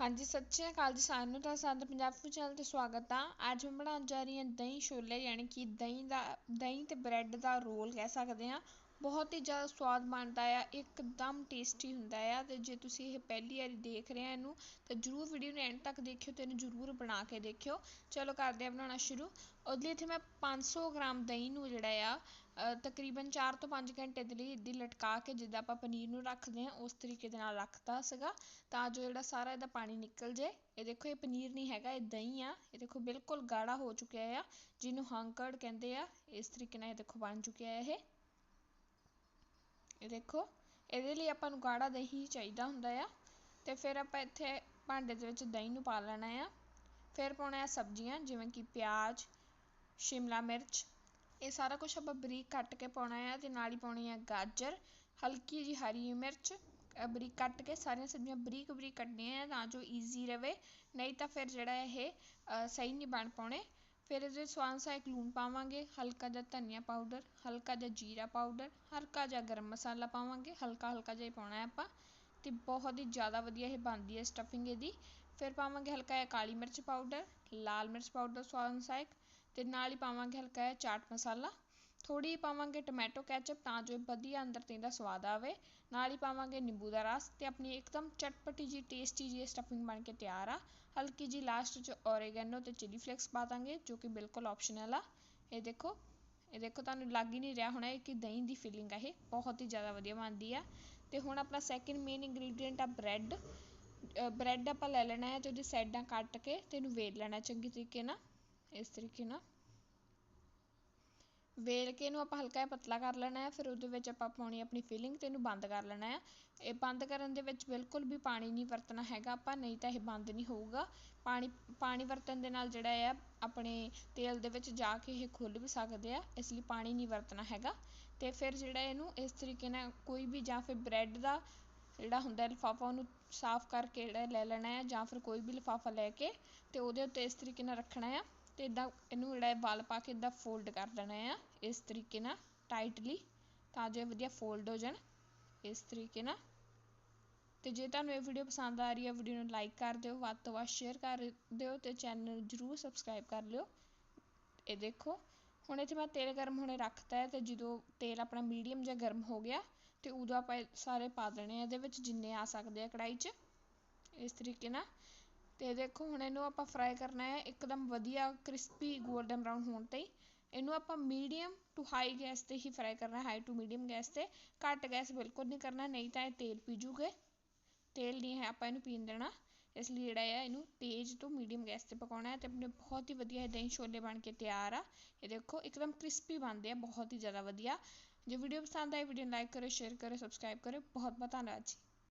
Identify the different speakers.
Speaker 1: ਹਾਂਜੀ, ਸਤਿ ਸ਼੍ਰੀ ਅਕਾਲ ਜੀ ਸਾਰਿਆਂ ਨੂੰ ਤਾਂ ਸਾਡੇ ਪੰਜਾਬ ਫੂਡ ਚੈਨਲ ਤੇ ਸਵਾਗਤ ਆ। ਅੱਜ ਮੈਂ ਬਣਾਉਣ ਜਾ ਰਹੀ ਹਾਂ ਦਹੀਂ ਛੋਲੇ, ਯਾਨੀ ਕਿ ਦਹੀਂ ਦਾ, ਦਹੀਂ ਅਤੇ ਬ੍ਰੈਡ ਦਾ ਰੋਲ ਕਹਿ ਸਕਦੇ ਹਾਂ। ਬਹੁਤ ਹੀ ਜ਼ਿਆਦਾ ਸਵਾਦ ਬਣਦਾ ਆ, ਇਕਦਮ ਟੇਸਟੀ ਹੁੰਦਾ ਆ ਤੇ ਜੇ ਤੁਸੀਂ ਇਹ ਪਹਿਲੀ ਵਾਰੀ ਦੇਖ ਰਹੇ ਆ ਇਹਨੂੰ, ਤਾਂ ਜਰੂਰ ਵੀਡੀਓ ਨੂੰ ਐਂਡ ਤੱਕ ਦੇਖਿਓ ਅਤੇ ਇਹਨੂੰ ਜਰੂਰ ਬਣਾ ਕੇ ਦੇਖਿਓ। ਚਲੋ ਕਰਦੇ ਹਾਂ ਬਣਾਉਣਾ ਸ਼ੁਰੂ। ਉਹਦੇ ਲਈ ਇੱਥੇ ਮੈਂ 500 ਗ੍ਰਾਮ ਦਹੀਂ ਨੂੰ ਜਿਹੜਾ ਆ ਤਕਰੀਬਨ 4 ਤੋਂ 5 ਘੰਟੇ ਦੇ ਲਈ ਇੱਦੀ ਲਟਕਾ ਕੇ ਜਿੱਦਾਂ ਆਪਾਂ ਪਨੀਰ ਨੂੰ ਰੱਖਦੇ ਆ, ਉਸ ਤਰੀਕੇ ਦੇ ਨਾਲ ਰੱਖਤਾ ਸੀਗਾ, ਤਾਂ ਜੋ ਜਿਹੜਾ ਸਾਰਾ ਇਹਦਾ ਪਾਣੀ ਨਿਕਲ ਜੇ ਇਹ ਦੇਖੋ, ਇਹ ਪਨੀਰ ਨਹੀਂ ਹੈਗਾ, ਇਹ ਦਹੀਂ ਆ। ਇਹ ਦੇਖੋ, ਬਿਲਕੁਲ ਗਾੜਾ ਹੋ ਚੁੱਕਿਆ ਆ, ਜਿਹਨੂੰ ਹੰਕੜ ਕਹਿੰਦੇ ਆ, ਇਸ ਤਰੀਕੇ ਨਾਲ ਇਹ ਦੇਖੋ ਬਣ ਚੁੱਕਿਆ ਇਹ। ਇਹ ਦੇਖੋ, ਇਹਦੇ ਲਈ ਆਪਾਂ ਨੂੰ ਗਾੜਾ ਦਹੀਂ ਚਾਹੀਦਾ ਹੁੰਦਾ ਆ, ਤੇ ਫਿਰ ਆਪਾਂ ਇੱਥੇ ਭਾਂਡੇ ਦੇ ਵਿੱਚ ਦਹੀਂ ਨੂੰ ਪਾ ਲੈਣਾ ਆ। ਫਿਰ ਪਾਉਣਾ ਆ ਸਬਜ਼ੀਆਂ, ਜਿਵੇਂ ਕਿ ਪਿਆਜ਼, ਸ਼ਿਮਲਾ ਮਿਰਚ। ਇਹ ਸਾਰਾ ਕੁਝ ਆਪਾਂ ਬਰੀਕ ਕੱਟ ਕੇ ਪਾਉਣਾ ਆ, ਤੇ ਨਾਲ ਹੀ ਪਾਉਣੀ ਆ ਗਾਜਰ, ਹਲਕੀ ਜੀ ਹਰੀ ਮਿਰਚ ਬਰੀਕ ਕੱਟ ਕੇ ਸਾਰੀਆਂ ਸਬਜ਼ੀਆਂ ਬਰੀਕ ਬਰੀਕ ਕੱਟਣੀਆਂ ਆ ਤਾਂ ਜੋ ਈਜ਼ੀ ਰਵੇ। ਨਹੀਂ ਤਾਂ ਫਿਰ ਜਿਹੜਾ ਇਹ ਸਹੀ ਨਹੀਂ ਬਣ ਪਾਉਣੇ। ਫਿਰ ਇਹਦੇ ਸਵਾਦ ਸਹਾਇਕ ਲੂਣ ਪਾਵਾਂਗੇ, ਹਲਕਾ ਜਿਹਾ ਧਨੀਆ ਪਾਊਡਰ ਹਲਕਾ ਜਿਹਾ ਜੀਰਾ ਪਾਊਡਰ ਹਲਕਾ ਜਿਹਾ ਗਰਮ ਮਸਾਲਾ ਪਾਵਾਂਗੇ, ਹਲਕਾ ਹਲਕਾ ਜਿਹਾ ਪਾਉਣਾ ਆਪਾਂ ਅਤੇ ਬਹੁਤ ਹੀ ਜ਼ਿਆਦਾ ਵਧੀਆ ਇਹ ਬਣਦੀ ਹੈ ਸਟਫਿੰਗ ਇਹਦੀ। ਫਿਰ ਪਾਵਾਂਗੇ ਹਲਕਾ ਜਿਹਾ ਕਾਲੀ ਮਿਰਚ ਪਾਊਡਰ ਲਾਲ ਮਿਰਚ ਪਾਊਡਰ ਸਵਾਦ ਅਨੁਸਾਰ ਅਤੇ ਨਾਲ ਹੀ ਪਾਵਾਂਗੇ ਹਲਕਾ ਜਿਹਾ ਚਾਟ ਮਸਾਲਾ। ਥੋੜੀ ਪਾਵਾਂਗੇ ਟੋਮੈਟੋ ਕੈਚਅਪ ਤਾਂ ਜੋ ਵਧੀਆ ਅੰਦਰ ਤੇ ਦਾ ਸਵਾਦ ਆਵੇ। ਨਾਲ ਹੀ ਪਾਵਾਂਗੇ ਨਿੰਬੂ ਦਾ ਰਸ ਤੇ ਆਪਣੀ ਇੱਕਦਮ ਚਟਪਟੀ ਜੀ ਟੇਸਟੀ ਜੀ ਸਟਫਿੰਗ ਬਣ ਕੇ ਤਿਆਰ ਆ। ਹਲਕੀ ਜੀ ਲਾਸਟ 'ਚ ਓਰੇਗੈਨੋ ਤੇ ਚਿਲੀ ਫਲੇਕਸ ਪਾ ਦਾਂਗੇ, ਜੋ ਕਿ ਬਿਲਕੁਲ ਆਪਸ਼ਨਲ ਆ। ਇਹ ਦੇਖੋ ਇਹ ਦੇਖੋ ਤੁਹਾਨੂੰ ਲੱਗ ਹੀ ਨਹੀਂ ਰਿਹਾ ਹੋਣਾ ਇਹ ਕਿ ਦਹੀਂ ਦੀ ਫੀਲਿੰਗ ਆ ਇਹ, ਬਹੁਤ ਹੀ ਜ਼ਿਆਦਾ ਵਧੀਆ ਬਣਦੀ ਆ। ਤੇ ਹੁਣ ਆਪਣਾ ਸੈਕਿੰਡ ਮੇਨ ਇੰਗਰੀਡੀਅੰਟ ਆ ਬ੍ਰੈਡ ਬ੍ਰੈਡ ਆਪਾਂ ਲੈ ਲੈਣਾ ਹੈ ਤੇ ਉਹਦੀ ਸਾਈਡਾਂ ਕੱਟ ਕੇ ਤੇ ਇਹਨੂੰ ਵੇਲ ਲੈਣਾ ਚੰਗੀ ਤਰੀਕੇ ਨਾਲ, ਇਸ ਤਰੀਕੇ ਨਾਲ। ਵੇਲ ਕੇ ਇਹਨੂੰ ਆਪਾਂ ਹਲਕਾ ਜਿਹਾ ਪਤਲਾ ਕਰ ਲੈਣਾ ਹੈ, ਫਿਰ ਉਹਦੇ ਵਿੱਚ ਆਪਾਂ ਪਾਉਣੀ ਆਪਣੀ ਫਿਲਿੰਗ ਅਤੇ ਇਹਨੂੰ ਬੰਦ ਕਰ ਲੈਣਾ ਹੈ। ਇਹ ਬੰਦ ਕਰਨ ਦੇ ਵਿੱਚ ਬਿਲਕੁਲ ਵੀ ਪਾਣੀ ਨਹੀਂ ਵਰਤਣਾ ਹੈਗਾ ਆਪਾਂ, ਨਹੀਂ ਤਾਂ ਇਹ ਬੰਦ ਨਹੀਂ ਹੋਊਗਾ। ਪਾਣੀ ਪਾਣੀ ਵਰਤਣ ਦੇ ਨਾਲ ਜਿਹੜਾ ਆ ਆਪਣੇ ਤੇਲ ਦੇ ਵਿੱਚ ਜਾ ਕੇ ਇਹ ਖੁੱਲ ਵੀ ਸਕਦੇ ਆ, ਇਸ ਲਈ ਪਾਣੀ ਨਹੀਂ ਵਰਤਣਾ ਹੈਗਾ। ਅਤੇ ਫਿਰ ਜਿਹੜਾ ਇਹਨੂੰ ਇਸ ਤਰੀਕੇ ਨਾਲ ਕੋਈ ਵੀ ਜਾਂ ਫਿਰ ਬ੍ਰੈਡ ਦਾ ਜਿਹੜਾ ਹੁੰਦਾ ਲਿਫਾਫਾ, ਉਹਨੂੰ ਸਾਫ਼ ਕਰਕੇ ਜਿਹੜਾ ਲੈ ਲੈਣਾ ਹੈ ਜਾਂ ਫਿਰ ਕੋਈ ਵੀ ਲਿਫਾਫਾ ਲੈ ਕੇ ਅਤੇ ਉਹਦੇ ਉੱਤੇ ਇਸ ਤਰੀਕੇ ਨਾਲ ਰੱਖਣਾ ਆ ਤੇ ਇਦਾਂ ਇਹਨੂੰ ਜਿਹੜਾ ਵਲ ਪਾ ਕੇ ਇਦਾਂ ਫੋਲਡ ਕਰ ਦੇਣਾ ਆ, ਇਸ ਤਰੀਕੇ ਨਾਲ ਟਾਈਟਲੀ ਤਾਂ ਜੋ ਵਧੀਆ ਫੋਲਡ ਹੋ ਜਾਣ, ਇਸ ਤਰੀਕੇ ਨਾਲ। ਤੇ ਜੇ ਤੁਹਾਨੂੰ ਇਹ ਵੀਡੀਓ ਪਸੰਦ ਆ ਰਹੀ ਹੈ ਵੀਡੀਓ ਨੂੰ ਲਾਈਕ ਕਰ ਦਿਓ, ਵੱਧ ਤੋਂ ਵੱਧ ਸ਼ੇਅਰ ਕਰ ਦਿਓ ਤੇ ਚੈਨਲ ਨੂੰ ਜਰੂਰ ਸਬਸਕ੍ਰਾਈਬ ਕਰ ਲਿਓ। ਇਹ ਦੇਖੋ, ਹੁਣ ਇੱਥੇ ਮੈਂ ਤੇਲ ਗਰਮ ਹੋਣੇ ਰੱਖਤਾ ਹੈ ਤੇ ਜਦੋਂ ਤੇਲ ਆਪਣਾ ਮੀਡੀਅਮ ਜਿਹਾ ਗਰਮ ਹੋ ਗਿਆ, ਤੇ ਉਦੋਂ ਆਪਾਂ ਸਾਰੇ ਪਾ ਦੇਣੇ ਆ ਇਹਦੇ ਵਿੱਚ ਜਿੰਨੇ ਆ ਸਕਦੇ ਆ ਕੜਾਈ 'ਚ। ਇਸ ਤਰੀਕੇ ਨਾਲ ਤੇ ਦੇਖੋ ਹੁਣ ਇਹਨੂੰ ਆਪਾਂ ਫਰਾਈ ਕਰਨਾ ਹੈ ਇੱਕਦਮ ਵਧੀਆ ਕ੍ਰਿਸਪੀ ਗੋਲਡਨ ਬਰਾਊਨ ਹੋਣ ਤੇ। ਇਹਨੂੰ ਆਪਾਂ ਮੀਡੀਅਮ ਟੂ ਹਾਈ ਗੈਸ ਤੇ ਹੀ ਫਰਾਈ ਕਰਨਾ ਹਾਈ ਟੂ ਮੀਡੀਅਮ ਗੈਸ ਤੇ। ਘੱਟ ਗੈਸ ਬਿਲਕੁਲ ਨਹੀਂ ਕਰਨਾ, ਨਹੀਂ ਤਾਂ ਇਹ ਤੇਲ ਪੀ ਜੂਗੇ। ਤੇਲ ਨਹੀਂ ਹੈ, ਆਪਾਂ ਇਹਨੂੰ ਪੀਣ ਦੇਣਾ। ਇਸ ਲਈ ਜਿਹੜਾ ਹੈ ਇਹਨੂੰ ਤੇਜ਼ ਤੋਂ ਮੀਡੀਅਮ ਗੈਸ ਤੇ ਪਕਾਉਣਾ ਹੈ ਤੇ ਆਪਣੇ ਬਹੁਤ ਹੀ ਵਧੀਆ ਦਹੀਂ ਛੋਲੇ ਬਣ ਕੇ ਤਿਆਰ ਆ। ਇਹ ਦੇਖੋ, ਇੱਕਦਮ ਕ੍ਰਿਸਪੀ ਬਣਦੇ ਆ, ਬਹੁਤ ਹੀ ਜ਼ਿਆਦਾ ਵਧੀਆ। ਜੇ ਵੀਡੀਓ ਪਸੰਦ ਆਈ ਵੀਡੀਓ ਨੂੰ ਲਾਈਕ ਕਰੋ ਸ਼ੇਅਰ ਕਰੋ ਸਬਸਕ੍ਰਾਈਬ ਕਰੋ ਬਹੁਤ ਬਹੁਤ ਧੰਨਵਾਦ ਜੀ।